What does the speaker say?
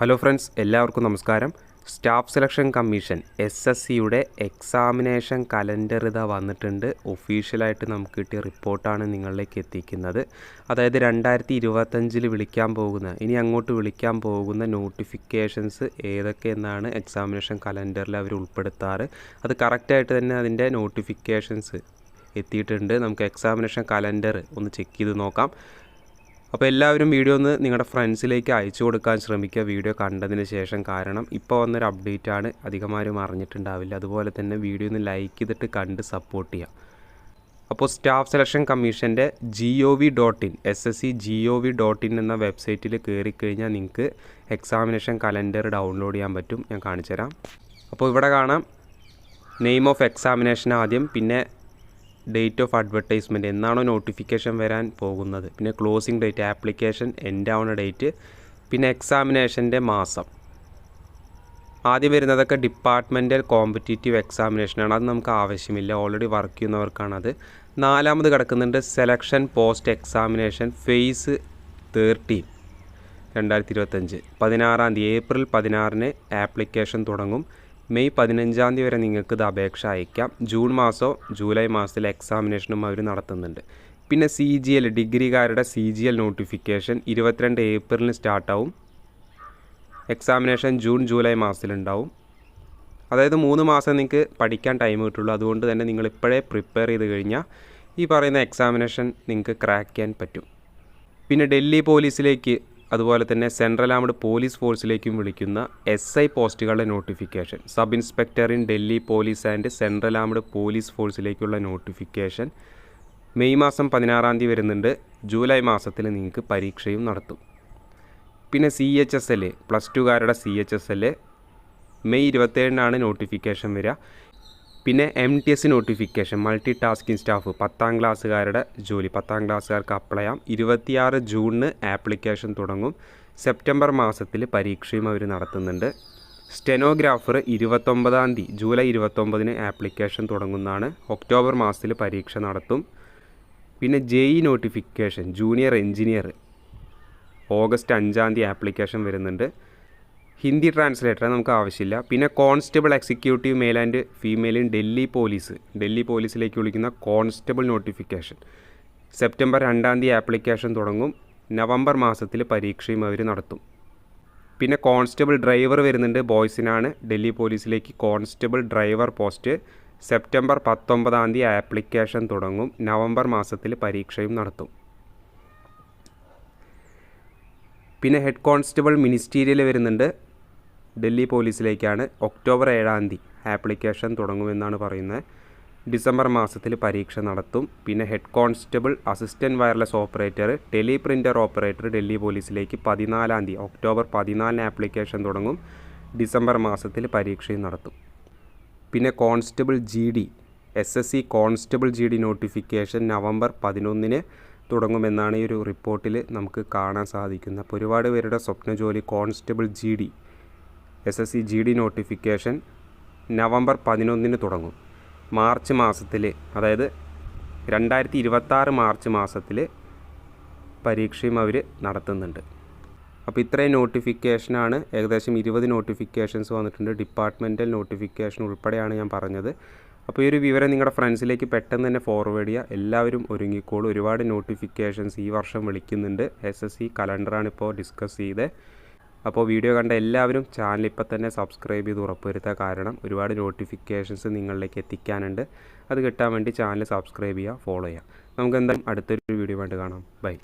Hello friends എല്ലാവർക്കും നമസ്കാരം. Staff selection commission S S സിയുടെ എക്സാമിനേഷൻ കലണ്ടർ ഇതാ വന്നിട്ടുണ്ട്. ഒഫീഷ്യലായിട്ട് നമുക്ക് കിട്ടിയ റിപ്പോർട്ടാണ് നിങ്ങളിലേക്ക് എത്തിക്കുന്നത്. അതായത് രണ്ടായിരത്തി ഇരുപത്തഞ്ചിൽ വിളിക്കാൻ പോകുന്ന ഇനി അങ്ങോട്ട് വിളിക്കാൻ പോകുന്ന നോട്ടിഫിക്കേഷൻസ് ഏതൊക്കെ എന്നാണ് എക്സാമിനേഷൻ കലണ്ടറിൽ അവർ ഉൾപ്പെടുത്താറ്. അത് കറക്റ്റായിട്ട് തന്നെ അതിന്റെ നോട്ടിഫിക്കേഷൻസ് എത്തിയിട്ടുണ്ട്. നമുക്ക് എക്സാമിനേഷൻ കലണ്ടർ ഒന്ന് ചെക്ക് ചെയ്ത് നോക്കാം. അപ്പോൾ എല്ലാവരും വീഡിയോ ഒന്ന് നിങ്ങളുടെ ഫ്രണ്ട്സിലേക്ക് അയച്ചു കൊടുക്കാൻ ശ്രമിക്കുക. വീഡിയോ കണ്ടതിന് ശേഷം കാരണം ഇപ്പോൾ വന്നൊരു അപ്ഡേറ്റ് ആണ്. അധികമാരും അറിഞ്ഞിട്ടുണ്ടാവില്ല. അതുപോലെ തന്നെ വീഡിയോ ഒന്ന് ലൈക്ക് ചെയ്തിട്ട് കണ്ട് സപ്പോർട്ട് ചെയ്യാം. അപ്പോൾ സ്റ്റാഫ് സെലക്ഷൻ കമ്മീഷന്റെ G O V dot in S S C G O V dot in എന്ന വെബ്സൈറ്റിൽ കയറി കഴിഞ്ഞാൽ നിങ്ങൾക്ക് എക്സാമിനേഷൻ കലണ്ടർ ഡൗൺലോഡ് ചെയ്യാൻ പറ്റും. ഞാൻ കാണിച്ചു തരാം അപ്പോൾ ഇവിടെ കാണാം. നെയിം ഓഫ് എക്സാമിനേഷൻ ആദ്യം. പിന്നെ ഡേറ്റ് ഓഫ് അഡ്വർടൈസ്മെന്റ് എന്നാണോ നോട്ടിഫിക്കേഷൻ വരാൻ പോകുന്നത്. പിന്നെ ക്ലോസിംഗ് ഡേറ്റ് ആപ്ലിക്കേഷൻ എൻഡ് ആവുന്ന ഡേറ്റ് പിന്നെ എക്സാമിനേഷന്റെ മാസം. ആദ്യം വരുന്നതൊക്കെ ഡിപ്പാർട്ട്മെന്റൽ കോമ്പറ്റീറ്റീവ് എക്സാമിനേഷനാണ് അത് നമുക്ക് ആവശ്യമില്ല. ഓൾറെഡി വർക്ക് ചെയ്യുന്നവർക്കാണത് നാലാമത് കിടക്കുന്നുണ്ട് selection post examination phase thirteen രണ്ടായിരത്തി ഇരുപത്തഞ്ച് പതിനാറാം തീയതി ഏപ്രിൽ പതിനാറിന് ആപ്ലിക്കേഷൻ തുടങ്ങും. മെയ് പതിനഞ്ചാം തീയതി വരെ നിങ്ങൾക്ക് ഇത് അപേക്ഷ അയക്കാം. ജൂൺ മാസമോ ജൂലൈ മാസത്തിൽ എക്സാമിനേഷനും അവർ നടത്തുന്നുണ്ട്. പിന്നെ സി ജി എൽ ഡിഗ്രിക്കാരുടെ സി ജി എൽ നോട്ടിഫിക്കേഷൻ ഇരുപത്തിരണ്ട് ഏപ്രിലിന് സ്റ്റാർട്ടാവും. എക്സാമിനേഷൻ ജൂൺ ജൂലൈ മാസത്തിലുണ്ടാവും. അതായത് മൂന്ന് മാസം നിങ്ങൾക്ക് പഠിക്കാൻ ടൈം കിട്ടുള്ളൂ. അതുകൊണ്ട് തന്നെ നിങ്ങൾ ഇപ്പോഴേ പ്രിപ്പയർ ചെയ്ത് കഴിഞ്ഞാൽ ഈ പറയുന്ന എക്സാമിനേഷൻ നിങ്ങൾക്ക് ക്രാക്ക് ചെയ്യാൻ പറ്റും. പിന്നെ ഡൽഹി പോലീസിലേക്ക് അതുപോലെ തന്നെ സെൻട്രൽ ആംഡ് പോലീസ് ഫോഴ്സിലേക്കും വിളിക്കുന്ന S I പോസ്റ്റുകളുടെ notification sub inspector in Delhi police and central armed police ഫോഴ്സിലേക്കുള്ള notification May മാസം പതിനാറാം തീയതി വരുന്നുണ്ട്. ജൂലൈ മാസത്തിൽ നിങ്ങൾക്ക് പരീക്ഷയും നടത്തും. പിന്നെ C H S L plus ടുകാരുടെ C H S L May ഇരുപത്തേഴിനാണ് notification വരിക. പിന്നെ M T S notification multi tasking staff പത്താം ക്ലാസ്സുകാരുടെ ജോലി. പത്താം ക്ലാസ്സുകാർക്ക് അപ്ലൈ ചെയ്യാം. ഇരുപത്തിയാറ് ജൂണിന് ആപ്ലിക്കേഷൻ തുടങ്ങും. സെപ്റ്റംബർ മാസത്തിൽ പരീക്ഷയും അവർ നടത്തുന്നുണ്ട്. സ്റ്റെനോഗ്രാഫർ ഇരുപത്തൊമ്പതാം തീയതി ജൂലൈ ഇരുപത്തൊമ്പതിന് ആപ്ലിക്കേഷൻ തുടങ്ങുന്നതാണ്. ഒക്ടോബർ മാസത്തിൽ പരീക്ഷ നടത്തും. പിന്നെ J E notification junior engineer August അഞ്ചാം തീയതി ആപ്ലിക്കേഷൻ വരുന്നുണ്ട്. ഹിന്ദി ട്രാൻസ്ലേറ്റർ നമുക്ക് ആവശ്യമില്ല. പിന്നെ കോൺസ്റ്റബിൾ എക്സിക്യൂട്ടീവ് മെയിൽ ആൻഡ് ഫീമെയിലും ഡൽഹി പോലീസ് ഡൽഹി പോലീസിലേക്ക് വിളിക്കുന്ന കോൺസ്റ്റബിൾ നോട്ടിഫിക്കേഷൻ സെപ്റ്റംബർ രണ്ടാം തീയതി ആപ്ലിക്കേഷൻ തുടങ്ങും. നവംബർ മാസത്തിൽ പരീക്ഷയും അവർ നടത്തും. പിന്നെ കോൺസ്റ്റബിൾ ഡ്രൈവർ വരുന്നുണ്ട്. ബോയ്സിനാണ് ഡൽഹി പോലീസിലേക്ക് കോൺസ്റ്റബിൾ ഡ്രൈവർ പോസ്റ്റ് സെപ്റ്റംബർ പത്തൊമ്പതാം തീയതി ആപ്ലിക്കേഷൻ തുടങ്ങും. നവംബർ മാസത്തിൽ പരീക്ഷയും നടത്തും. പിന്നെ ഹെഡ് കോൺസ്റ്റബിൾ മിനിസ്റ്റീരിയൽ വരുന്നുണ്ട്. ഡൽഹി പോലീസിലേക്കാണ് ഒക്ടോബർ ഏഴാം തീയതി ആപ്ലിക്കേഷൻ തുടങ്ങുമെന്നാണ് പറയുന്നത്. ഡിസംബർ മാസത്തിൽ പരീക്ഷ നടത്തും. പിന്നെ head constable assistant wireless operator teleprinter operator Delhi പോലീസിലേക്ക് പതിനാലാം തീയതി ഒക്ടോബർ പതിനാലിന് ആപ്ലിക്കേഷൻ തുടങ്ങും. ഡിസംബർ മാസത്തിൽ പരീക്ഷയും നടത്തും. പിന്നെ constable G D S S C constable G D notification November പതിനൊന്നിന് തുടങ്ങുമെന്നാണ് ഈ ഒരു റിപ്പോർട്ടിൽ നമുക്ക് കാണാൻ സാധിക്കുന്നത്. അപ്പോൾ ഒരുപാട് പേരുടെ സ്വപ്ന ജോലി constable G D S S C G D notification November പതിനൊന്നിന് തുടങ്ങും. മാർച്ച് മാസത്തിൽ അതായത് രണ്ടായിരത്തി ഇരുപത്താറ് മാർച്ച് മാസത്തിൽ പരീക്ഷയും അവർ നടത്തുന്നുണ്ട്. അപ്പോൾ ഇത്രയും നോട്ടിഫിക്കേഷനാണ് ഏകദേശം ഇരുപത് നോട്ടിഫിക്കേഷൻസ് വന്നിട്ടുണ്ട്. ഡിപ്പാർട്ട്മെന്റൽ നോട്ടിഫിക്കേഷൻ ഉൾപ്പെടെയാണ് ഞാൻ പറഞ്ഞത്. അപ്പോൾ ഈ ഒരു വിവരം നിങ്ങളുടെ ഫ്രണ്ട്സിലേക്ക് പെട്ടെന്ന് തന്നെ ഫോർവേഡ് ചെയ്യുക എല്ലാവരും ഒരുങ്ങിക്കോളും. ഒരുപാട് നോട്ടിഫിക്കേഷൻസ് ഈ വർഷം വിളിക്കുന്നുണ്ട്. എസ് എസ് സി കലണ്ടറാണ് ഇപ്പോൾ ഡിസ്കസ് ചെയ്ത്. അപ്പോൾ വീഡിയോ കണ്ട എല്ലാവരും ചാനൽ ഇപ്പം തന്നെ സബ്സ്ക്രൈബ് ചെയ്ത് ഉറപ്പുവരുത്തുക. കാരണം ഒരുപാട് നോട്ടിഫിക്കേഷൻസ് നിങ്ങളിലേക്ക് എത്തിക്കാനുണ്ട്. അത് കിട്ടാൻ വേണ്ടി ചാനൽ സബ്സ്ക്രൈബ് ചെയ്യുക ഫോളോ ചെയ്യുക. നമുക്ക് എന്തായാലും അടുത്തൊരു വീഡിയോ വേണ്ടി കാണാം. ബൈ